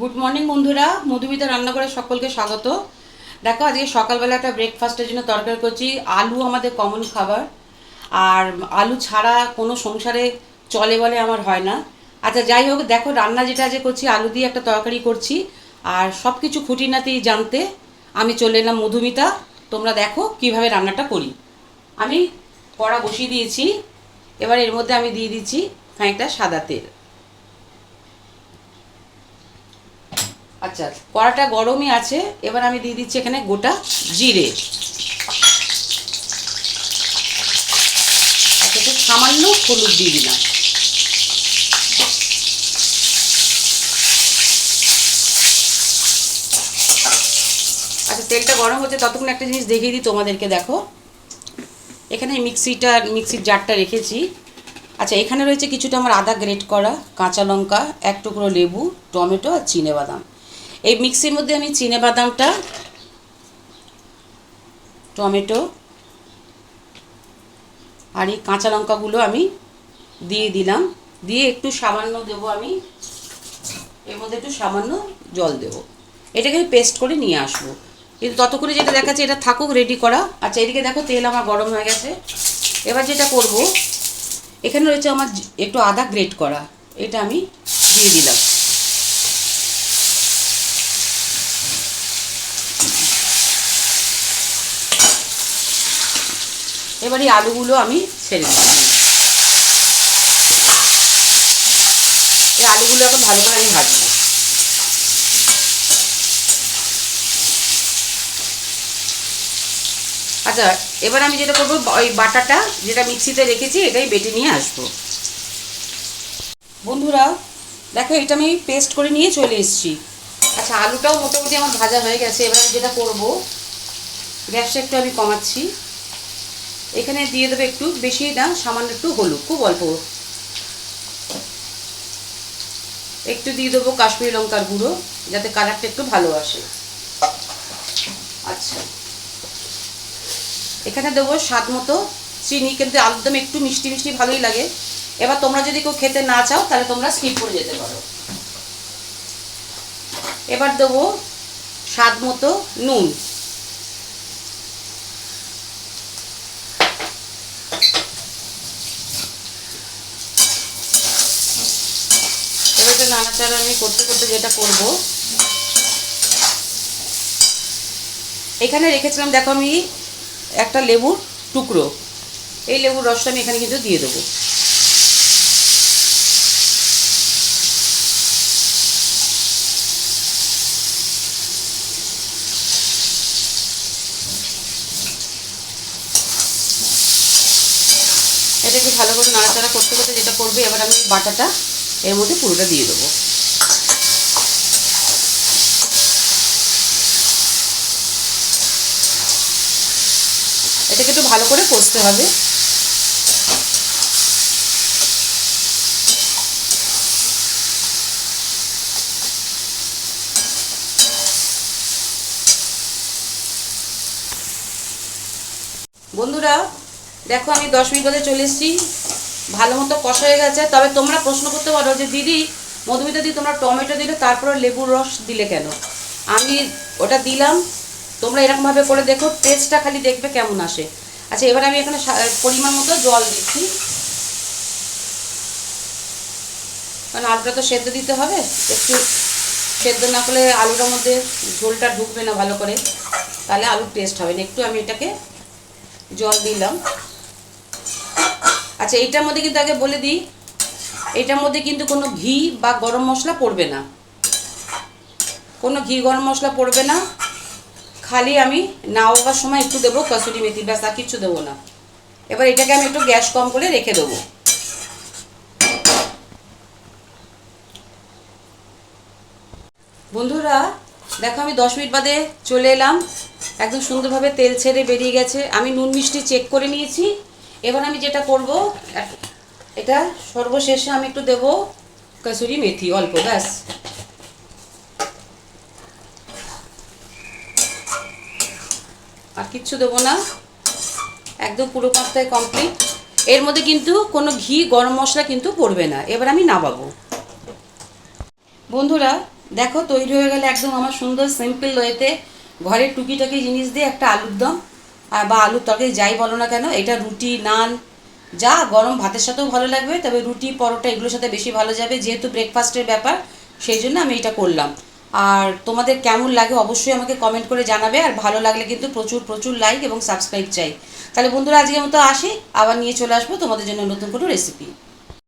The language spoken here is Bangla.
গুড মর্নিং বন্ধুরা। মধুমিতা রান্নাঘরে সকলকে স্বাগত। দেখো, আজকে সকালবেলা একটা ব্রেকফাস্টের জন্য তরকারি করছি। আলু আমাদের কমন খাবার। আর আলু ছাড়া কোনো সংসারে চলে বলে আমার হয় না। আচ্ছা যাই হোক, দেখো, রান্না যেটা আজকে করছি, আলু দিয়ে একটা তরকারি করছি। আর সব কিছু খুঁটিনাটি জানতে আমি চলে এলাম মধুমিতা। তোমরা দেখো কীভাবে রান্নাটা করি। আমি কড়া বসিয়ে দিয়েছি। এবার এর মধ্যে আমি দিয়ে দিচ্ছি খানিকটা সাদা তেল। আচ্ছা কড়াটা গরমই আছে, এবার আমি দিয়ে দিচ্ছি এখানে গোটা জিরে। আচ্ছা সামান্য হলুদ দিয়ে দিলাম। আচ্ছা তেলটা গরম হচ্ছে ততক্ষণ একটা জিনিস দেখিয়ে দিই তোমাদেরকে, দেখো। এখানে মিক্সিটা, মিক্সির জারটা রেখেছি। আচ্ছা এখানে রয়েছে কিছুটা আমার আদা গ্রেট করা, কাঁচা লঙ্কা, এক টুকরো লেবু, টমেটো আর চিনে বাদাম। এই মিক্সির মধ্যে আমি চিনে বাদামটা, টমেটো আর এই কাঁচা লঙ্কাগুলো আমি দিয়ে দিলাম। দিয়ে একটু সামান্য দেবো আমি, এর মধ্যে একটু সামান্য জল দেবো। এটাকে আমি পেস্ট করে নিয়ে আসব। কিন্তু ততক্ষণে যেটা দেখাচ্ছে এটা থাকুক রেডি করা। আচ্ছা এদিকে দেখো তেল আমার গরম হয়ে গেছে। এবার যেটা করব, এখানে রয়েছে আমার একটু আদা গ্রেট করা। এটা আমি দিয়ে দিলাম। এবার এই আলুগুলো আমি ছেড়ে দিচ্ছি। এই আলুগুলো এখন ভালো করে আমি ভাজবো। আচ্ছা এবার আমি যেটা করব, ওই বাটাটা যেটা মিক্সিতে রেখেছি, এটাই বেটে নিয়ে আসব। বন্ধুরা, দেখো, এটা আমি পেস্ট করে নিয়ে চলে এসেছি। আচ্ছা আলুটাও মোটামুটি আমার ভাজা হয়ে গেছে। এবার আমি যেটা করব গ্যাসটা একটু আমি কমাচ্ছি। এখানে দিয়ে দেবে একটু বেশি না, সামান্য একটু হলুদ, খুব অল্প। একটু দিয়ে দেবো কাশ্মীরি লঙ্কার গুঁড়ো, যাতে কালারটা একটু ভালো আসে। আচ্ছা। এখানে দেবো স্বাদ মতো চিনি, কিন্তু একদম একটু মিষ্টি মিষ্টি ভালোই লাগে। এবার তোমরা যদি কেউ খেতে না চাও, তাহলে তোমরা স্কিপ করে যেতে পারো। এবার দেবো স্বাদ মতো নুন। এটা নাড়াচাড়া আমি করতে করতে যেটা করব। এখানে রেখেছিলাম, দেখো আমি একটা লেবুর টুকরো। এই লেবুর রসটা আমি এখানে কিন্তু দিয়ে দেবো। এটা একটু ভালো করে নাড়াচাড়া করতে করতে যেটা করবে, এবার আমি বাটাটা এর মধ্যে পুরোটা দিয়ে দেবো। এটাকে একটু ভালো করে কষতে হবে। বন্ধুরা, দেখো আমি দশ মিনিট বাদে চলে এসেছি। ভালো মতো কষা হয়ে গেছে। তবে তোমরা প্রশ্ন করতে পারো যে, দিদি, মধুমিতা দিদি তোমরা টমেটো দিলে, তারপরে লেবুর রস দিলে কেন? আমি ওটা দিলাম। তোমরা এরকমভাবে করে দেখো টেস্টটা খালি দেখবে কেমন আসে। আচ্ছা এবার আমি এখানে পরিমাণ মতো জল দিচ্ছি। কারণ আলুটা তো সেদ্ধ দিতে হবে। একটু সেদ্ধ না করলে আলুটার মধ্যে ঝোলটা ঢুকবে না ভালো করে। তাহলে আলুর টেস্ট হবে না। একটু আমি এটাকে জল দিলাম। আচ্ছা এইটার মধ্যে কিন্তু আগে বলে দিই এটার মধ্যে কিন্তু কোনো ঘি বা গরম মশলা পড়বে না। কোনো ঘি গরম মশলা পড়বে না। খালি আমি নাওয়ার সময় একটু দেবো, কসুরি মেথি, ব্যাস, আর কিচ্ছু দেবো না। এবার এটাকে আমি একটু গ্যাস কম করে রেখে দেবো। বন্ধুরা, দেখো আমি দশ মিনিট বাদে চলে এলাম। একদম সুন্দরভাবে তেল ছেড়ে বেরিয়ে গেছে। আমি নুন মিষ্টি চেক করে নিয়েছি। এবার আমি যেটা করব, এটা সর্বশেষে আমি একটু দেবো কসুরি মেথি, অল্প, ব্যাস। আর কিচ্ছু দেবো না। একদম পুরো পাঁচটায় কমপ্লিট এর মধ্যে কিন্তু কোনো ঘি, গরম মশলা কিন্তু পড়বে না। এবার আমি নামাবো। বন্ধুরা, দেখো তৈরি হয়ে গেলে একদম আমার সুন্দর সিম্পল ওয়েতে ঘরের টুকিটাকি জিনিস দিয়ে একটা আলুর দম। বা আলুর তরকারি যাই বলো না কেন, এটা রুটি, নান, যা গরম ভাতের সাথেও ভালো লাগবে, তবে রুটি, পরোটা এগুলোর সাথে বেশি ভালো যাবে, যেহেতু ব্রেকফাস্টের ব্যাপার, সেই জন্য আমি এটা করলাম। আর তোমাদের কেমন লাগে অবশ্যই আমাকে কমেন্ট করে জানাবে, আর ভালো লাগলে কিন্তু প্রচুর প্রচুর লাইক এবং সাবস্ক্রাইব চাই। তাহলে বন্ধুরা, আজকের মতো আসি, আবার নিয়ে চলে আসব তোমাদের জন্য নতুন কোনো রেসিপি